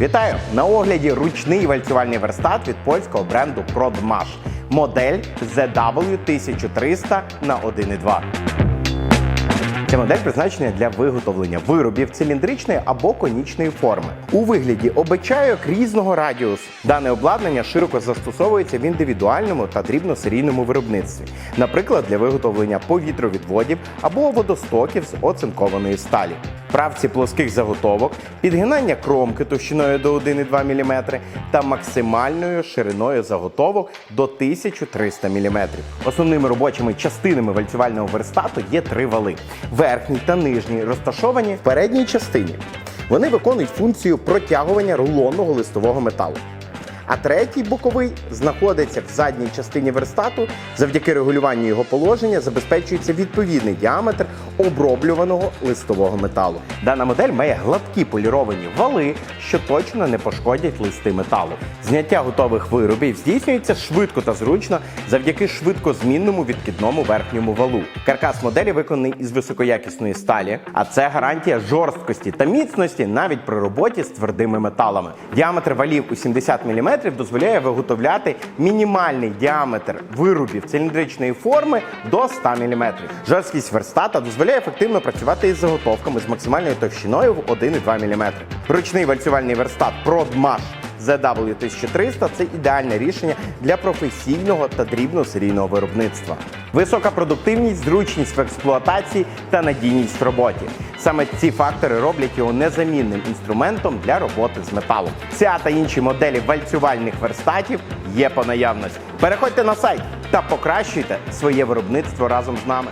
Вітаю! На огляді ручний вальцювальний верстат від польського бренду Prodmash. Модель ZW1300 на 1.2. Ця модель призначена для виготовлення виробів циліндричної або конічної форми у вигляді обичайок різного радіусу. Дане обладнання широко застосовується в індивідуальному та дрібносерійному виробництві, наприклад, для виготовлення повітровідводів або водостоків з оцинкованої сталі. Правці плоских заготовок, підгинання кромки товщиною до 1,2 мм та максимальною шириною заготовок до 1300 мм. Основними робочими частинами вальцювального верстату є три вали: верхній та нижній, розташовані в передній частині. Вони виконують функцію протягування рулонного листового металу. А третій боковий знаходиться в задній частині верстату. Завдяки регулюванню його положення забезпечується відповідний діаметр оброблюваного листового металу. Дана модель має гладкі поліровані вали, що точно не пошкодять листи металу. Зняття готових виробів здійснюється швидко та зручно завдяки швидкозмінному відкидному верхньому валу. Каркас моделі виконаний із високоякісної сталі, а це гарантія жорсткості та міцності навіть при роботі з твердими металами. Діаметр валів у 70 мм дозволяє виготовляти мінімальний діаметр вирубів циліндричної форми до 100 мм. Жорсткість верстата дозволяє ефективно працювати із заготовками з максимальною товщиною в 1,2 мм. Ручний вальцювальний верстат ProdMash ZW1300 це ідеальне рішення для професійного та дрібносерійного виробництва. Висока продуктивність, зручність в експлуатації та надійність в роботі. Саме ці фактори роблять його незамінним інструментом для роботи з металом. Ця та інші моделі вальцювальних верстатів є по наявності. Переходьте на сайт та покращуйте своє виробництво разом з нами.